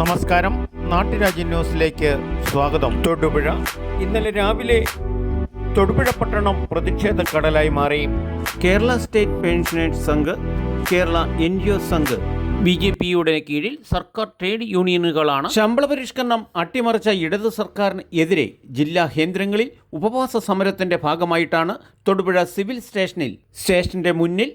നമസ്കാരം. നാട്ടുരാജ്യ ന്യൂസിലേക്ക് സ്വാഗതം. തൊടുപുഴ. ഇന്നലെ രാവിലെ തൊടുപുഴ പട്ടണം പ്രതിഷേധ കടലായി മാറി. Kerala state pensioners Sangh Kerala N G O Sangh. B J പിയുടെ കീഴിൽ സർക്കാർ ട്രേഡ് യൂണിയനുകളാണ് ശമ്പള പരിഷ്കരണം അട്ടിമറിച്ച ഇടതു സർക്കാരിന് എതിരെ ജില്ലാ കേന്ദ്രങ്ങളിൽ ഉപവാസ സമരത്തിന്റെ ഭാഗമായിട്ടാണ് തൊടുപുഴ സിവിൽ സ്റ്റേഷനിൽ സ്റ്റേഷന്റെ മുന്നിൽ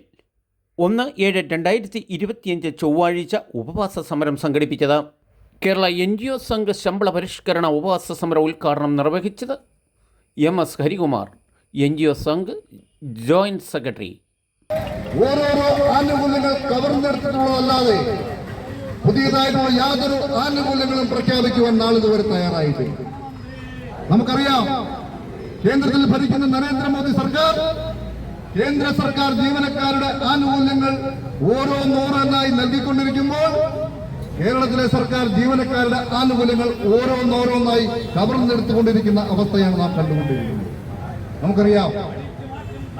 ഒന്ന് ഏഴ് രണ്ടായിരത്തി ഇരുപത്തിയഞ്ച് ചൊവ്വാഴ്ച ഉപവാസ സമരം സംഘടിപ്പിച്ചത്. കേരള എൻ ജി ഒ സംഘ ശമ്പള പരിഷ്കരണ ഉപവാസ സമര ഉദ്ഘാടനം നിർവഹിച്ചത് M S Harikumar N G O Sangh joint secretary. ഓരോരോ ആനുകൂല്യങ്ങൾ കവർന്നെടുത്തിട്ടുള്ളതല്ലാതെ പുതിയതായിട്ടുള്ള യാതൊരു ആനുകൂല്യങ്ങളും പ്രഖ്യാപിക്കുവാൻ നാളിതുവരെ തയ്യാറായിട്ടില്ല. നമുക്കറിയാം കേന്ദ്രത്തിൽ ഭരിക്കുന്ന നരേന്ദ്രമോദി സർക്കാർ കേന്ദ്ര സർക്കാർ ജീവനക്കാരുടെ ആനുകൂല്യങ്ങൾ ഓരോ നൂറെന്നായി നൽകിക്കൊണ്ടിരിക്കുമ്പോൾ കേരളത്തിലെ സർക്കാർ ജീവനക്കാരുടെ ആനുകൂല്യങ്ങൾ ഓരോന്നോരോന്നായി കവർന്നെടുത്തുകൊണ്ടിരിക്കുന്ന അവസ്ഥയാണ് നാം കണ്ടുകൊണ്ടിരിക്കുന്നത്. നമുക്കറിയാം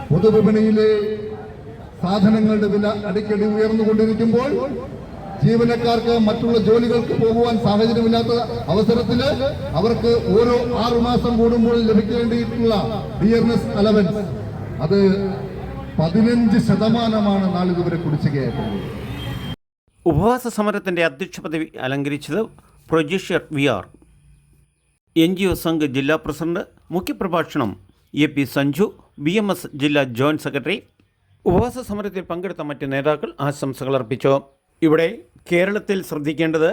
പൊതുവിപണിയിലെ സാധനങ്ങളുടെ വില അടിക്കടി ഉയർന്നുകൊണ്ടിരിക്കുമ്പോൾ ജീവനക്കാർക്ക് മറ്റുള്ള ജോലികൾക്ക് പോകുവാൻ സാഹചര്യമില്ലാത്ത അവസരത്തിൽ അവർക്ക് ഓരോ ആറുമാസം കൂടുമ്പോൾ ലഭിക്കേണ്ടിയിട്ടുള്ള ഡിയർനെസ് അലവൻസ്. അത് പതിനഞ്ച് ശതമാനമാണ് നാളിതുവരെ കുടിശ്ശികയായിട്ടുള്ളത്. ഉപവാസ സമരത്തിന്റെ അധ്യക്ഷ പദവി അലങ്കരിച്ചത് പ്രൊജീഷ്യർ V R. N G O Sangh ജില്ലാ പ്രസിഡന്റ് മുഖ്യപ്രഭാഷണം A P Sanju B M S ജില്ലാ ജോയിന്റ് സെക്രട്ടറി. ഉപവാസ സമരത്തിൽ പങ്കെടുത്ത മറ്റ് നേതാക്കൾ ആശംസകൾ അർപ്പിച്ചു. ഇവിടെ കേരളത്തിൽ ശ്രദ്ധിക്കേണ്ടത്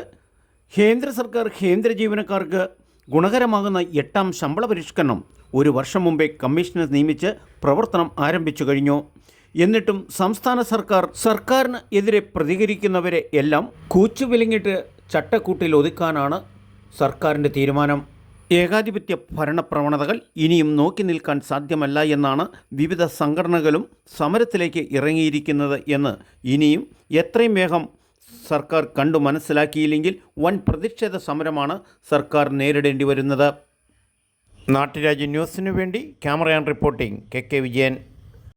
കേന്ദ്ര സർക്കാർ കേന്ദ്ര ജീവനക്കാർക്ക് ഗുണകരമാകുന്ന എട്ടാം ശമ്പള പരിഷ്കരണം ഒരു വർഷം മുമ്പേ കമ്മീഷനെ നിയമിച്ച് പ്രവർത്തനം ആരംഭിച്ചു കഴിഞ്ഞു. എന്നിട്ടും സംസ്ഥാന സർക്കാർ സർക്കാരിന് എതിരെ പ്രതികരിക്കുന്നവരെ എല്ലാം കൂച്ചു കൂച്ചുവിലങ്ങിട്ട് ചട്ടക്കൂട്ടിൽ ഒതുക്കാനാണ് സർക്കാരിന്റെ തീരുമാനം. ഏകാധിപത്യ ഭരണപ്രവണതകൾ ഇനിയും നോക്കി നിൽക്കാൻ സാധ്യമല്ല എന്നാണ് വിവിധ സംഘടനകളും സമരത്തിലേക്ക് ഇറങ്ങിയിരിക്കുന്നത് എന്ന് ഇനിയും എത്രയും വേഗം സർക്കാർ കണ്ടു മനസ്സിലാക്കിയില്ലെങ്കിൽ വൻ പ്രതിഷേധ സമരമാണ് സർക്കാർ നേരിടേണ്ടി വരുന്നത്. നാട്ടുരാജ്യ ന്യൂസിനു വേണ്ടി ക്യാമറയാൻ റിപ്പോർട്ടിംഗ് കെ കെ വിജയൻ.